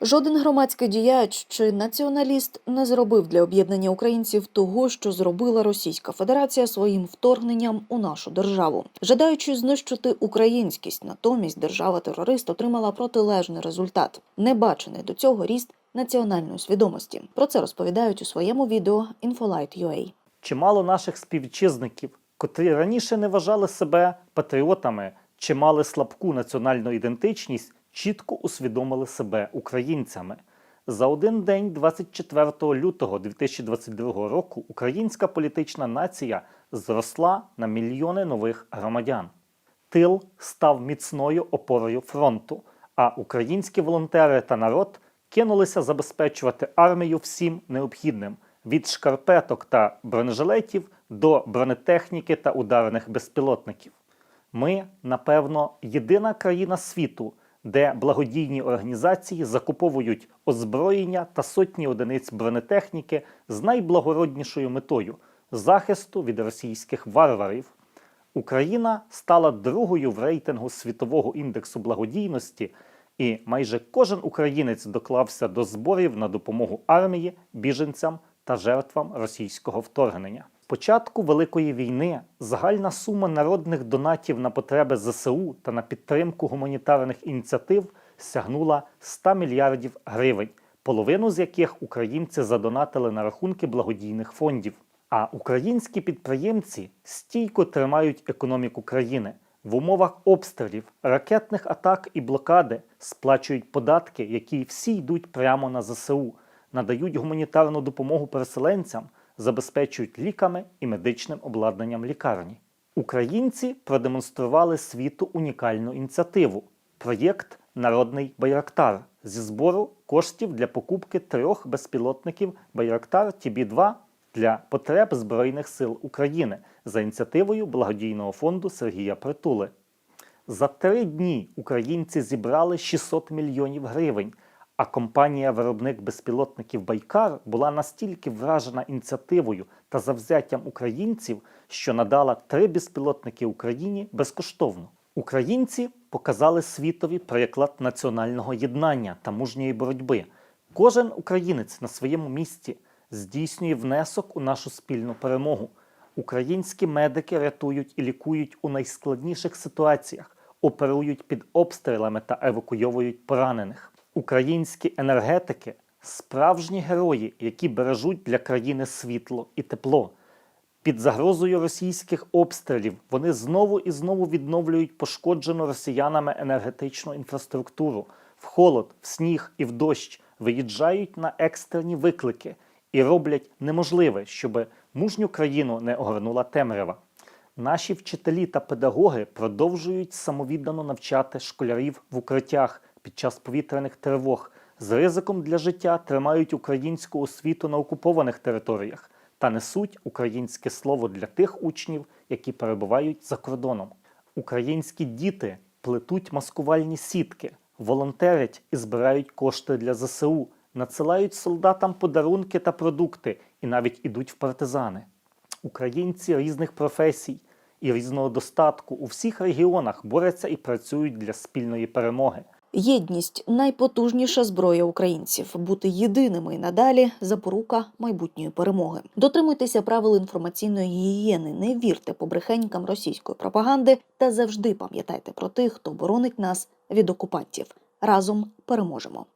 Жоден громадський діяч чи націоналіст не зробив для об'єднання українців того, що зробила Російська Федерація своїм вторгненням у нашу державу. Жадаючи знищити українськість, натомість держава-терорист отримала протилежний результат, небачений до цього ріст національної свідомості. Про це розповідають у своєму відео Infolight.ua. Чимало наших співвітчизників, котрі раніше не вважали себе патріотами чи мали слабку національну ідентичність, чітко усвідомили себе українцями. За один день, 24 лютого 2022 року, українська політична нація зросла на мільйони нових громадян. Тил став міцною опорою фронту, а українські волонтери та народ кинулися забезпечувати армію всім необхідним від шкарпеток та бронежилетів до бронетехніки та ударних безпілотників. Ми, напевно, єдина країна світу, де благодійні організації закуповують озброєння та сотні одиниць бронетехніки з найблагороднішою метою захисту від російських варварів. Україна стала другою в рейтингу світового індексу благодійності, і майже кожен українець доклався до зборів на допомогу армії, біженцям та жертвам російського вторгнення. Початку Великої війни загальна сума народних донатів на потреби ЗСУ та на підтримку гуманітарних ініціатив сягнула 100 мільярдів гривень, половину з яких українці задонатили на рахунки благодійних фондів. А українські підприємці стійко тримають економіку країни в умовах обстрілів, ракетних атак і блокади сплачують податки, які всі йдуть прямо на ЗСУ, надають гуманітарну допомогу переселенцям, забезпечують ліками і медичним обладнанням лікарні. Українці продемонстрували світу унікальну ініціативу проєкт Народний Байрактар зі збору коштів для покупки трьох безпілотників Байрактар ТБ-2 для потреб Збройних сил України за ініціативою благодійного фонду Сергія Притули. За три дні українці зібрали 600 мільйонів гривень, а компанія-виробник безпілотників Байкар була настільки вражена ініціативою та завзяттям українців, що надала три безпілотники Україні безкоштовно. Українці показали світові приклад національного єднання та мужньої боротьби. Кожен українець на своєму місці здійснює внесок у нашу спільну перемогу. Українські медики рятують і лікують у найскладніших ситуаціях, оперують під обстрілами та евакуйовують поранених. Українські енергетики справжні герої, які бережуть для країни світло і тепло. Під загрозою російських обстрілів вони знову і знову відновлюють пошкоджену росіянами енергетичну інфраструктуру в холод, в сніг і в дощ, виїжджають на екстрені виклики і роблять неможливе, щоб мужню країну не огорнула темрява. Наші вчителі та педагоги продовжують самовіддано навчати школярів в укриттях під час повітряних тривог, з ризиком для життя тримають українську освіту на окупованих територіях та несуть українське слово для тих учнів, які перебувають за кордоном. Українські діти плетуть маскувальні сітки, волонтерять і збирають кошти для ЗСУ, надсилають солдатам подарунки та продукти і навіть ідуть в партизани. Українці різних професій і різного достатку у всіх регіонах борються і працюють для спільної перемоги. Єдність найпотужніша зброя українців. Бути єдиними і надалі запорука майбутньої перемоги. Дотримуйтеся правил інформаційної гігієни, не вірте побрехенькам російської пропаганди та завжди пам'ятайте про тих, хто боронить нас від окупантів. Разом переможемо.